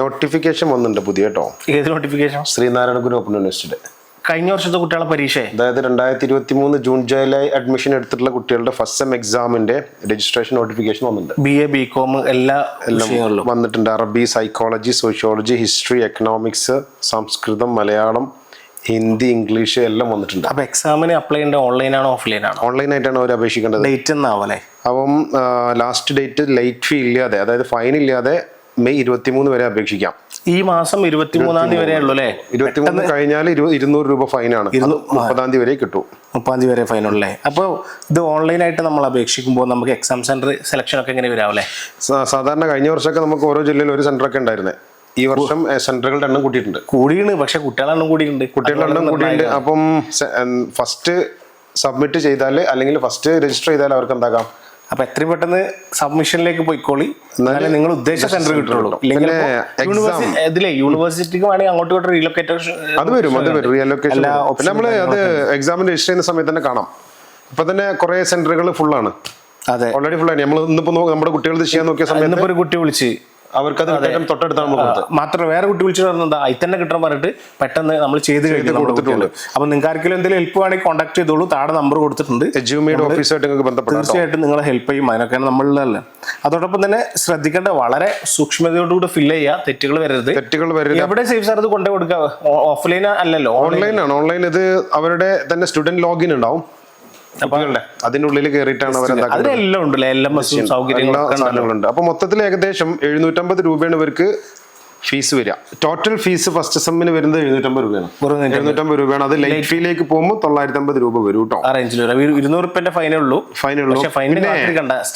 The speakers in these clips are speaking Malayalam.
നോട്ടിഫിക്കേഷൻ വന്നിട്ടുണ്ട് പുതിയ കേട്ടോ ഏത് notification Sreenarayana Guru open university കഴിഞ്ഞ വർഷത്തെ കുട്ടികളെ പരീക്ഷ? അതായത് രണ്ടായിരത്തി ഇരുപത്തി മൂന്ന് ജൂൺ ജൂലൈ അഡ്മിഷൻ എടുത്തിട്ടുള്ള കുട്ടികളുടെ ഫസ്റ്റ് സെം എക്സാമിന്റെ രജിസ്ട്രേഷൻ നോട്ടിഫിക്കേഷൻ വന്നിട്ടുണ്ട്. ബി എ ബി കോം എല്ലാ എല്ലാം വന്നിട്ടുണ്ട്. അറബി സൈക്കോളജി സോഷ്യോളജി ഹിസ്റ്ററി എക്കണോമിക്സ് സംസ്കൃതം മലയാളം ഹിന്ദി ഇംഗ്ലീഷ് എല്ലാം വന്നിട്ടുണ്ട്. അപ്പൊ എക്സാമിന് അപ്ലൈ ചെയ്യേണ്ട ഓൺലൈൻ ആണോ ഓഫ്ലൈൻ ആണോ? ഓൺലൈൻ ആയിട്ടാണ് അവർ അപേക്ഷിക്കേണ്ടത്. ഡേറ്റ് എന്നാവല്ലേ അപ്പം ലാസ്റ്റ് ഡേറ്റ് ലൈറ്റ് ഫീ ഇല്ലാതെ അതായത് ഫൈൻ ഇല്ലാതെ മെയ് ഇരുപത്തിമൂന്ന് വരെ അപേക്ഷിക്കാം. ഈ മാസം ഇരുപത്തി മൂന്നാം തീയതി വരെ ഉള്ളൂ അല്ലേ ഇരുപത്തിമൂന്ന് കഴിഞ്ഞാൽ ഇരു- ഇരുന്നൂറ് രൂപ ഫൈനാണ്. മുപ്പതാം തീയതി വരെ കിട്ടും. മുപ്പതാം തീയതി വരെ ഫൈനല്ലേ അപ്പോൾ ഇത് ഓൺലൈനായിട്ട് നമ്മൾ അപേക്ഷിക്കുമ്പോൾ നമുക്ക് എക്സാം സെന്റർ സെലക്ഷൻ ഒക്കെ എങ്ങനെ വരാവല്ലേ? സാധാരണ കഴിഞ്ഞ വർഷമൊക്കെ നമുക്ക് ഓരോ ജില്ലയിൽ ഒരു സെന്റർ ഒക്കെ ഉണ്ടായിരുന്നത് ഈ വർഷം സെന്ററുകളുടെ എണ്ണം കൂട്ടിയിട്ടുണ്ട്. കൂടിയാണ് പക്ഷെ കുട്ടികളെണ്ണം കൂടിയിട്ടുണ്ട് കുട്ടികളുടെ എണ്ണം കൂടിയിട്ടുണ്ട് അപ്പം ഫസ്റ്റ് സബ്മിറ്റ് ചെയ്താൽ അല്ലെങ്കിൽ ഫസ്റ്റ് രജിസ്റ്റർ ചെയ്താൽ അവർക്ക് എന്താക്കാം അപ്പൊ എത്രയും പെട്ടെന്ന് സബ്മിഷനിലേക്ക് പോയിക്കോളി. എന്നാലേ നിങ്ങൾ ഉദ്ദേശിച്ച സെന്റർ കിട്ടുള്ളൂ. ഇല്ലെങ്കിൽ യൂണിവേഴ്സിറ്റി ഇതിലെ യൂണിവേഴ്സിറ്റിക്ക് വേണമെങ്കിൽ അങ്ങോട്ട് ഇങ്ങോട്ടും റീലൊക്കേറ്റ് അത് വരും അത് വരും. റീലൊക്കേഷൻ നമ്മൾ അത് എക്സാമിന് രജിസ്റ്റർ ചെയ്യുന്ന സമയത്ത് തന്നെ കാണാം. ഇപ്പൊ തന്നെ കുറെ സെന്ററുകൾ ഫുള്ളാണ് അതെ. ഓൾറെഡി ഫുള്ളാണ് നമ്മൾ ഇന്നിപ്പോ നമ്മുടെ കുട്ടികൾ ചെയ്യാൻ നോക്കിയ സമയത്ത് ഒരു കുട്ടി വിളിച്ച് അവർക്ക് അത്. തൊട്ടടുത്താണ് മാത്രം വേറെ കുട്ടി വിളിച്ചു പറഞ്ഞാൽ തന്നെ കിട്ടാൻ പറഞ്ഞിട്ട് പെട്ടെന്ന് നമ്മൾ ചെയ്ത് കുട്ടികൾ അപ്പൊ നിങ്ങൾക്ക് ആർക്കെങ്കിലും എന്തെങ്കിലും ഹെൽപ്പ് വേണമെങ്കിൽ കോൺടാക്ട് ചെയ്തോളൂ. താഴെ നമ്പർ കൊടുത്തിട്ടുണ്ട്. എജ്യൂമിയുടെ ഓഫീസായിട്ട് നിങ്ങൾക്ക് തീർച്ചയായിട്ടും നിങ്ങളെ ഹെൽപ്പ് ചെയ്യും. അതിനൊക്കെയാണ് നമ്മളിലല്ല അതോടൊപ്പം തന്നെ ശ്രദ്ധിക്കേണ്ട വളരെ സൂക്ഷ്മതയോടുകൂടി ഫില്ല് ചെയ്യുക. തെറ്റുകൾ വരരുത്. തെറ്റുകൾ വരരുത്. എവിടെ സേഫ് സാർ ഇത് കൊണ്ടു കൊടുക്കുക? ഓഫ്ലൈൻ അല്ലല്ലോ. ഓൺലൈൻ ആണ്. ഓൺലൈൻ ഇത് അവരുടെ തന്നെ സ്റ്റുഡന്റ് ലോഗിൻ ഉണ്ടാവും. അതിന്റെ ഉള്ളിൽ കയറിയിട്ടാണ് അതിലെല്ലാം ഉണ്ടല്ലേ എല്ലാ സാധനങ്ങളുണ്ട്. അപ്പൊ മൊത്തത്തിൽ ഏകദേശം എഴുന്നൂറ്റമ്പത് രൂപയാണ് ഇവർക്ക് ഫീസ് വരിക. ടോട്ടൽ ഫീസ് ഫസ്റ്റ് സെമ്മിന് വരുന്നത് എഴുന്നൂറ്റമ്പത് രൂപയാണ്. എഴുന്നൂറ്റമ്പത്. രൂപയാണ്. അത് ലൈറ്റ് ഫീലേക്ക് പോകുമ്പോൾ തൊള്ളായിരത്തി അമ്പത് രൂപ വരും കേട്ടോ. ഇരുന്നൂറ് ഫൈനേ ഉള്ളൂ. ഉള്ളൂ.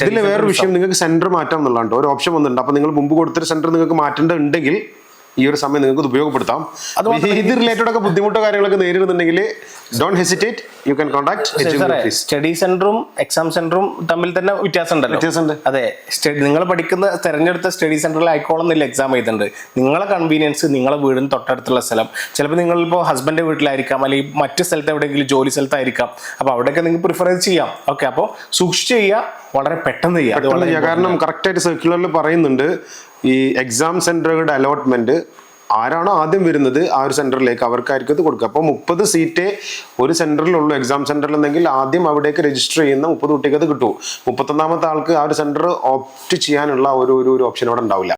ഇതിൽ വേറൊരു വിഷയം നിങ്ങൾക്ക് സെന്റർ മാറ്റാം എന്നുള്ളതാണ് ഒരു ഓപ്ഷൻ വന്നിട്ടുണ്ട്. അപ്പൊ നിങ്ങൾ മുമ്പ് കൊടുത്തൊരു സെന്റർ നിങ്ങൾക്ക് മാറ്റേണ്ടതുണ്ടെങ്കിൽ ഈ ഒരു സമയം നിങ്ങൾക്ക് ഉപയോഗപ്പെടുത്താം. ഉപയോഗപ്പെടുത്താം ഇത് റിലേറ്റഡ് ഒക്കെ ബുദ്ധിമുട്ടോ കാര്യങ്ങളൊക്കെ നേരിടുന്നുണ്ടെങ്കിൽ don't hesitate you can contact study സെന്ററും എക്സാം സെന്ററും തമ്മിൽ തന്നെ വ്യത്യാസം വ്യത്യാസമുണ്ട്. അതെ നിങ്ങൾ പഠിക്കുന്ന തെരഞ്ഞെടുത്ത സ്റ്റഡി സെന്ററിൽ ആയിക്കോളുന്നില്ല എക്സാം എഴുതുന്നുണ്ട് നിങ്ങളെ കൺവീനിയൻസ് നിങ്ങളെ വീടിന് തൊട്ടടുത്തുള്ള സ്ഥലം. ചിലപ്പോൾ നിങ്ങൾ ഇപ്പോൾ ഹസ്ബൻഡ് വീട്ടിലായിരിക്കാം അല്ലെങ്കിൽ മറ്റു സ്ഥലത്ത് എവിടെയെങ്കിലും ജോലി സ്ഥലത്തായിരിക്കാം. അപ്പോൾ അവിടെയൊക്കെ നിങ്ങൾക്ക് പ്രിഫറൻസ് ചെയ്യാം. ഓക്കെ അപ്പോൾ സൂക്ഷിച്ച് ചെയ്യുക വളരെ പെട്ടെന്ന് ചെയ്യുക. വളരെ കാരണം കറക്റ്റ് ആയിട്ട് സർക്കുലറിൽ പറയുന്നുണ്ട് ഈ എക്സാം സെന്ററുകളുടെ അലോട്ട്മെന്റ് ആരാണോ ആദ്യം വരുന്നത് ആ ഒരു സെന്ററിലേക്ക് അവർക്കായിരിക്കും ഇത് കൊടുക്കുക. അപ്പോൾ മുപ്പത് സീറ്റേ ഒരു സെന്ററിലുള്ളൂ എക്സാം സെന്ററിൽ ഉണ്ടെങ്കിൽ ആദ്യം അവിടേക്ക് രജിസ്റ്റർ ചെയ്യുന്ന മുപ്പത് കുട്ടികൾക്ക് അത് കിട്ടൂ. മുപ്പത്തൊന്നാമത്തെ ആൾക്ക് ആ ഒരു സെന്റർ ഓപ്റ്റ് ചെയ്യാനുള്ള ഒരു ഒരു ഓപ്ഷൻ അവിടെ ഉണ്ടാവില്ല.